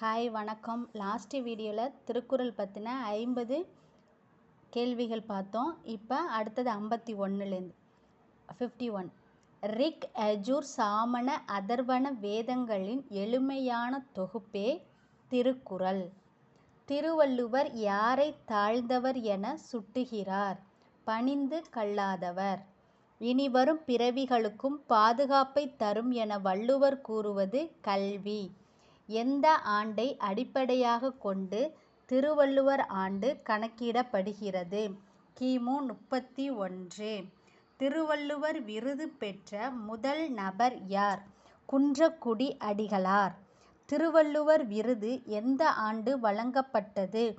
Hi வணக்கம். Last வீடியோவில் திருக்குறள் பற்றின ஐம்பது கேள்விகள் பார்த்தோம். இப்போ அடுத்தது ஐம்பத்தி ஒன்றுலேருந்து ஃபிஃப்டி ஒன். ரிக் அஜூர் சாமண அதர்வண வேதங்களின் எளிமையான தொகுப்பே திருக்குறள். திருவள்ளுவர் யாரை தாழ்ந்தவர் என சுட்டுகிறார்? பணிந்து கல்லாதவர். இனிவரும் பிறவிகளுக்கும் பாதுகாப்பை தரும் என வள்ளுவர் கூறுவது கல்வி. எந்த ஆண்டை அடிப்படையாக கொண்டு திருவள்ளுவர் ஆண்டு கணக்கிடப்படுகிறது? கிமு முப்பத்தி ஒன்று திருவள்ளுவர் விருது பெற்ற முதல் நபர் யார்? குன்றக்குடி அடிகளார். திருவள்ளுவர் விருது எந்த ஆண்டு வழங்கப்பட்டது?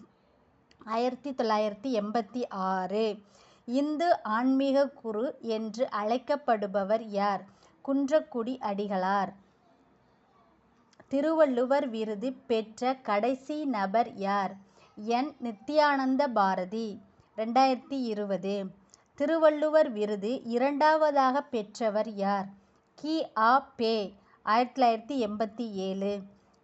ஆயிரத்தி தொள்ளாயிரத்தி எண்பத்தி ஆறு. இந்து ஆன்மீக குரு என்று அழைக்கப்படுபவர் யார்? குன்றக்குடி அடிகளார். திருவள்ளுவர் விருது பெற்ற கடைசி நபர் யார்? என். நித்யானந்த பாரதி. ரெண்டாயிரத்தி இருபது. திருவள்ளுவர் விருது இரண்டாவதாக பெற்றவர் யார்? கி. ஆ. பே. ஆயிரத்தி தொள்ளாயிரத்தி எண்பத்தி ஏழு.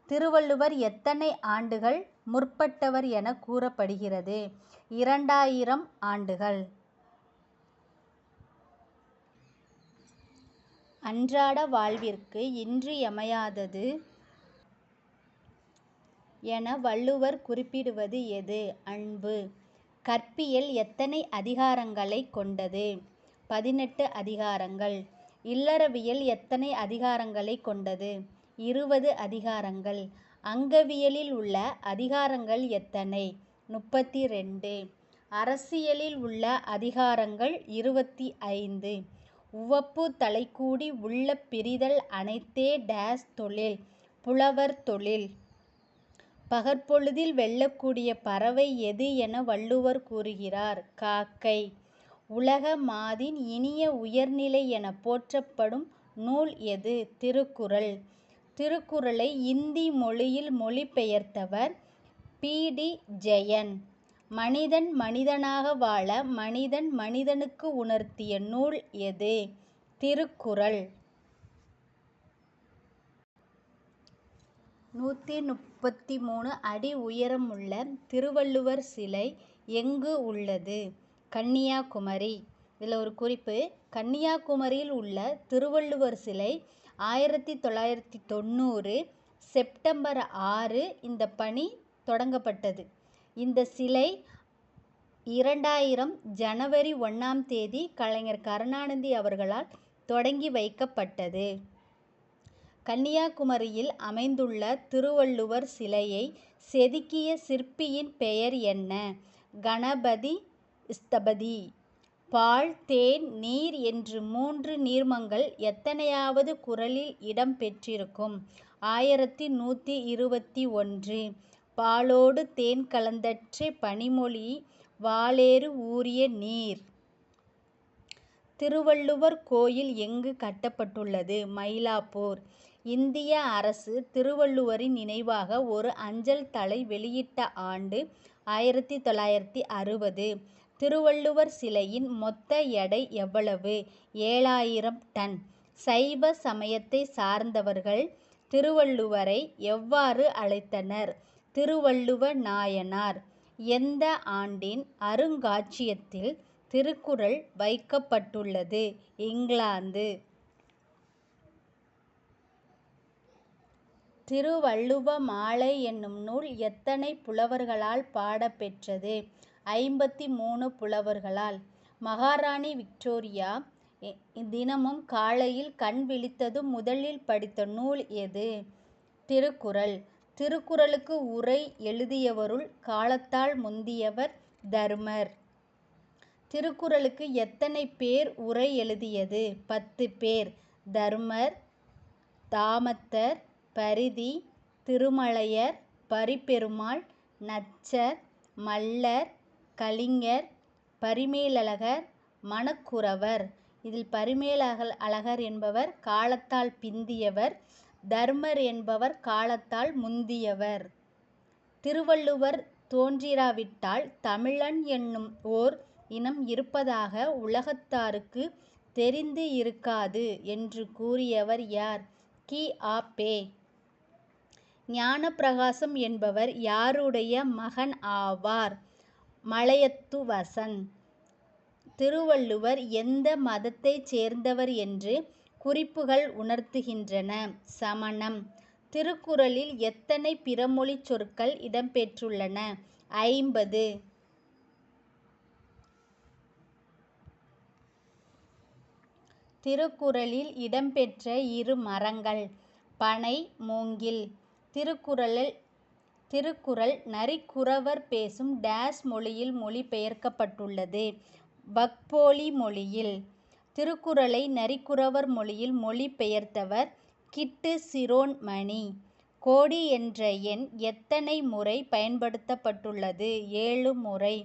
திருவள்ளுவர் எத்தனை ஆண்டுகள் முற்பட்டவர் என கூறப்படுகிறது? இரண்டாயிரம் ஆண்டுகள். அன்றாட வாழ்விற்கு இன்றியமையாதது என வள்ளுவர் குறிப்பிடுவது எது? அன்பு. கற்பியல் எத்தனை அதிகாரங்களை கொண்டது? பதினெட்டு அதிகாரங்கள். இல்லறவியல் எத்தனை அதிகாரங்களை கொண்டது? இருபது அதிகாரங்கள். அங்கவியலில் உள்ள அதிகாரங்கள் எத்தனை? முப்பத்தி ரெண்டு அரசியலில் உள்ள அதிகாரங்கள் இருபத்தி ஐந்து. உவப்பு தலைக்கூடி உள்ள பிரிதல் அனைத்தே டேஸ் தொழில் புலவர் தொழில். பகற்பொழுதில் வெல்லக்கூடிய பறவை எது என வள்ளுவர் கூறுகிறார். காக்கை. உலக மாதின் இனிய உயர்நிலை என போற்றப்படும் நூல் எது? திருக்குறள். திருக்குறளை இந்தி மொழியில் மொழிபெயர்த்தவர் பி. டி. ஜெயன். மனிதன் மனிதனாக வாழ மனிதன் மனிதனுக்கு உணர்த்திய நூல் எது? திருக்குறள். நூற்றி முப்பத்தி மூணு அடி உயரமுள்ள திருவள்ளுவர் சிலை எங்கு உள்ளது? கன்னியாகுமரி. இதில் ஒரு குறிப்பு. கன்னியாகுமரியில் உள்ள திருவள்ளுவர் சிலை ஆயிரத்தி தொள்ளாயிரத்தி தொண்ணூறு செப்டம்பர் ஆறு இந்த பணி தொடங்கப்பட்டது. இந்த சிலை இரண்டாயிரம் ஜனவரி ஒன்றாம் தேதி கலைஞர் கருணாநிதி அவர்களால் தொடங்கி வைக்கப்பட்டது. கன்னியாகுமரியில் அமைந்துள்ள திருவள்ளுவர் சிலையை செதுக்கிய சிற்பியின் பெயர் என்ன? கணபதி ஸ்தபதி. பால் தேன் நீர் என்று மூன்று நீர்மங்கள் எத்தனையாவது குரலில் இடம் பெற்றிருக்கும்? ஆயிரத்தி நூற்றி இருபத்தி ஒன்று. பாலோடு தேன் கலந்தற்றே பனிமொழி வாலேறு ஊறிய நீர். திருவள்ளுவர் கோயில் எங்கு கட்டப்பட்டுள்ளது? மயிலாப்பூர். இந்திய அரசு திருவள்ளுவரின் நினைவாக ஒரு அஞ்சல் தலை வெளியிட்ட ஆண்டு ஆயிரத்தி தொள்ளாயிரத்தி அறுபது. திருவள்ளுவர் சிலையின் மொத்த எடை எவ்வளவு? ஏழாயிரம் டன். சைவ சமயத்தை சார்ந்தவர்கள் திருவள்ளுவரை எவ்வாறு அழைத்தனர்? திருவள்ளுவ நாயனார். எந்த ஆண்டின் அருங்காட்சியகத்தில் திருக்குறள் வைக்கப்பட்டுள்ளது? இங்கிலாந்து. திருவள்ளுவ மாலை என்னும் நூல் எத்தனை புலவர்களால் பாடப்பெற்றது? ஐம்பத்தி மூணு புலவர்களால். மகாராணி விக்டோரியா தினமும் காலையில் கண் விழித்ததும் முதலில் படித்த நூல் எது? திருக்குறள். திருக்குறளுக்கு உரை எழுதியவருள் காலத்தால் முந்தியவர் தர்மர். திருக்குறளுக்கு எத்தனை பேர் உரை எழுதியது? பத்து பேர். தர்மர் தாமத்தர் பரிதி திருமலையர் பரிபெருமாள் நச்சர் மல்லர் கலிங்கர் பரிமேலழகர் மணக்குறவர். இதில் பரிமேலழகர் அழகர் என்பவர் காலத்தால் பிந்தியவர் தர்மர் என்பவர் காலத்தால் முந்தியவர். திருவள்ளுவர் தோன்றிராவிட்டால் தமிழன் என்னும் ஓர் இனம் இருப்பதாக உலகத்தாருக்கு தெரிந்து இருக்காது என்று கூறியவர் யார்? கி. ஆ. பே. ஞானப்பிரகாசம் என்பவர் யாருடைய மகன் ஆவார்? மலையத்துவசன். திருவள்ளுவர் எந்த மதத்தைச் சேர்ந்தவர் என்று குறிப்புகள் உணர்த்துகின்றன. சமணம். திருக்குறளில் எத்தனை பிறமொழிச் சொற்கள் இடம்பெற்றுள்ளன? ஐம்பது. திருக்குறளில் இடம்பெற்ற இரு மரங்கள். பனை மூங்கில். திருக்குறளில் திருக்குறள் நரிக்குறவர் பேசும் டேஸ் மொழியில் மொழிபெயர்க்கப்பட்டுள்ளது. பக்போலி மொழியில். திருக்குறளை நரிக்குறவர் மொழியில் மொழிபெயர்த்தவர் கிட்டு சிரோன்மணி. கோடி என்ற எண் எத்தனை முறை பயன்படுத்தப்பட்டுள்ளது? ஏழு முறை.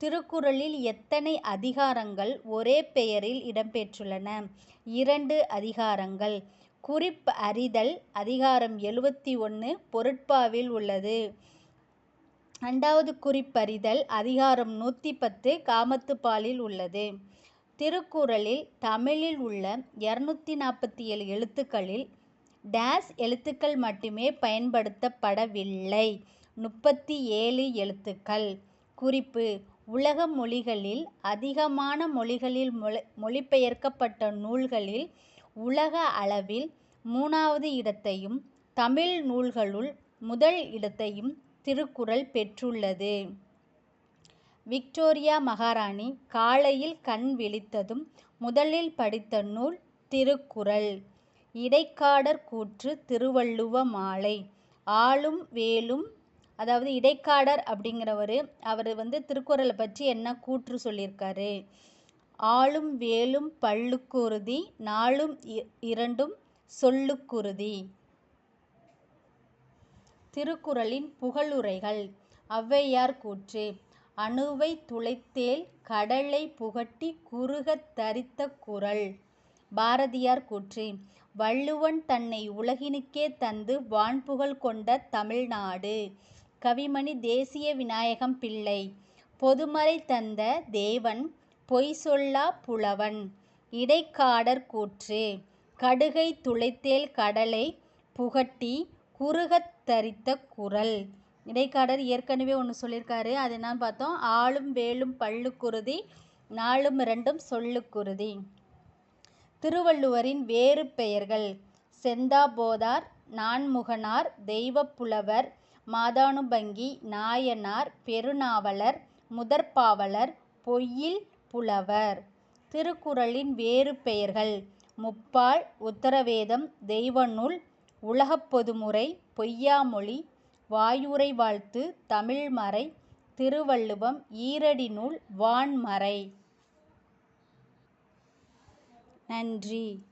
திருக்குறளில் எத்தனை அதிகாரங்கள் ஒரே பெயரில் இடம்பெற்றுள்ளன? இரண்டு அதிகாரங்கள். குறிப்பு அறிதல் அதிகாரம் எழுவத்தி ஒன்று பொருட்பாவில் உள்ளது. ரெண்டாவது குறிப்பறிதல் அதிகாரம் நூற்றி பத்து காமத்துப்பாலில் உள்ளது. திருக்குறளில் தமிழில் உள்ள இரநூத்தி நாற்பத்தி ஏழு எழுத்துக்களில் டேஸ் எழுத்துக்கள் மட்டுமே பயன்படுத்தப்படவில்லை. முப்பத்தி ஏழு எழுத்துக்கள். குறிப்பு உலக மொழிகளில் அதிகமான மொழிகளில் மொழி மொழிபெயர்க்கப்பட்ட நூல்களில் உலக அளவில் மூணாவது இடத்தையும் தமிழ் நூல்களுள் முதல் இடத்தையும் திருக்குறள் பெற்றுள்ளது. விக்டோரியா மகாராணி காலையில் கண் விழித்ததும் முதலில் படித்த நூல் திருக்குறள். இடைக்காடர் கூற்று திருவள்ளுவ மாலை. ஆளும் வேலும் அதாவது இடைக்காடர் அப்படிங்கிறவர் அவர் வந்து திருக்குறளை பற்றி என்ன கூற்று சொல்லியிருக்காரு? ஆளும் வேலும் பள்ளுக்குருதி நாளும் இரண்டும் சொல்லுக்குருதி. திருக்குறளின் புகழுரைகள். ஔவையார் கூற்று அணுவை துளைத்தேல் கடலை புகட்டி குறுகத் தரித்த குறள் பாரதியார் கூற்று வள்ளுவன் தன்னை உலகினுக்கே தந்து வான்புகழ் கொண்ட தமிழ்நாடு. கவிமணி தேசிய விநாயகம் பிள்ளை. பொதுமறை தந்த தேவன் பொய் சொல்லா புலவன். இடைக்காடர் கூற்று. கடுகை துளைத்தேல் கடலை புகட்டி குறுகத் தரித்த குரல். இடைக்காடர் ஏற்கனவே ஒன்று சொல்லியிருக்காரு அது என்னன்னு பார்த்தோம். ஆளும் வேலும் பள்ளுக்குருதி நாளும் இரண்டும் சொல்லுக்குருதி திருவள்ளுவரின் வேறு பெயர்கள். செந்தாபோதார் நான்முகனார் தெய்வப்புலவர் மாதானுபங்கி நாயனார் பெருநாவலர் முதற்பாவலர் பொய்யில் புலவர். திருக்குறளின் வேறு பெயர்கள் முப்பால் உத்தரவேதம் தெய்வநூல் உலகப் பொதுமுறை பொய்யாமொழி வாயுரை வாழ்த்து தமிழ்மறை திருவள்ளுவம் ஈரடி நூல் வான்மறை. நன்றி.